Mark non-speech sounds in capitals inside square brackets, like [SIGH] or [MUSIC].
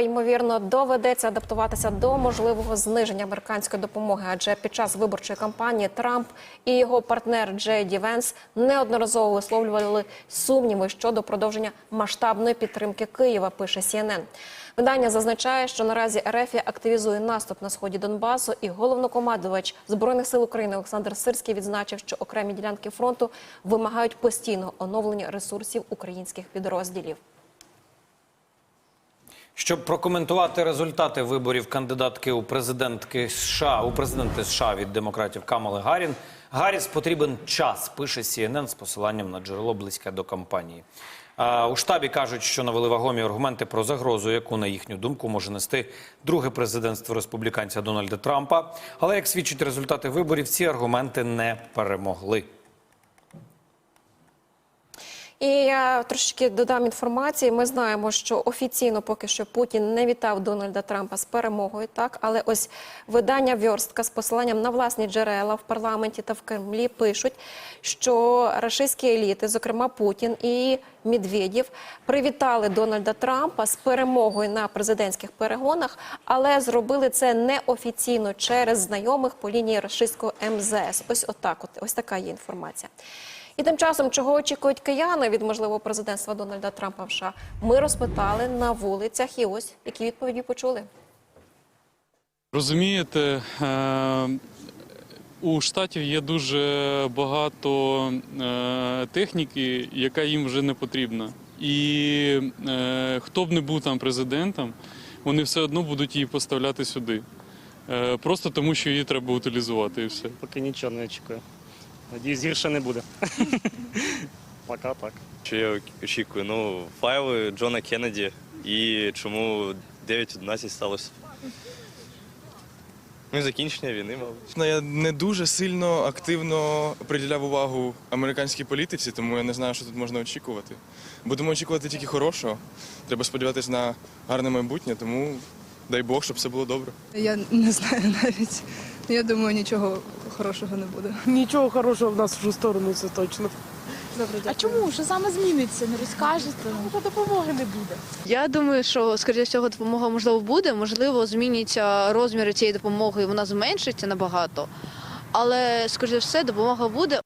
Ймовірно, доведеться адаптуватися до можливого зниження американської допомоги, адже під час виборчої кампанії Трамп і його партнер Джей Ді Венс неодноразово висловлювали сумніви щодо продовження масштабної підтримки Києва. Пише CNN. Видання зазначає, що наразі РФ активізує наступ на сході Донбасу, і головнокомандувач збройних сил України Олександр Сирський відзначив, що окремі ділянки фронту вимагають постійного оновлення ресурсів українських підрозділів. Щоб прокоментувати результати виборів кандидатки у президентки США у президенти США від демократів Камали Гарін, Гарріс потрібен час. Пише CNN з посиланням на джерело близьке до кампанії. У штабі кажуть, що навели вагомі аргументи про загрозу, яку на їхню думку може нести друге президентство республіканця Дональда Трампа. Але як свідчать результати виборів, ці аргументи не перемогли. І я трошечки додам інформації. Ми знаємо, що офіційно поки що Путін не вітав Дональда Трампа з перемогою. Так, але ось видання Вьорстка з посиланням на власні джерела в парламенті та в Кремлі пишуть, що рашистські еліти, зокрема Путін і Медведєв, привітали Дональда Трампа з перемогою на президентських перегонах, але зробили це неофіційно через знайомих по лінії рашистського МЗС. Ось отак, от ось така є інформація. І тим часом, чого очікують кияни від можливого президентства Дональда Трампа в США, ми розпитали на вулицях. І ось які відповіді почули. Розумієте, е, у штатів є дуже багато е, техніки, яка їм вже не потрібна. І е, хто б не був там президентом, вони все одно будуть її поставляти сюди. Е, Просто тому, що її треба утилізувати і все. Поки нічого не очікую. Надіюсь, гірше не буде. [LAUGHS] Пока так. Що я очікую? Ну, файли Джона Кеннеді і чому 9.11 сталося. Ну і закінчення війни, мабуть. Ну, Я не дуже сильно активно приділяв увагу американській політиці, тому я не знаю, що тут можна очікувати. Будемо очікувати тільки хорошого. Треба сподіватися на гарне майбутнє, тому дай Бог, щоб все було добре. Я не знаю навіть. Я думаю, нічого хорошого не буде. Нічого хорошого в нас в сторону, це точно. Добре, А чому? Що саме зміниться? Не розкажете? Бо допомоги не буде. Я думаю, що скоріше всього допомога можливо буде. Можливо, зміняться розміри цієї допомоги, і вона зменшиться набагато. Але скоріше все допомога буде.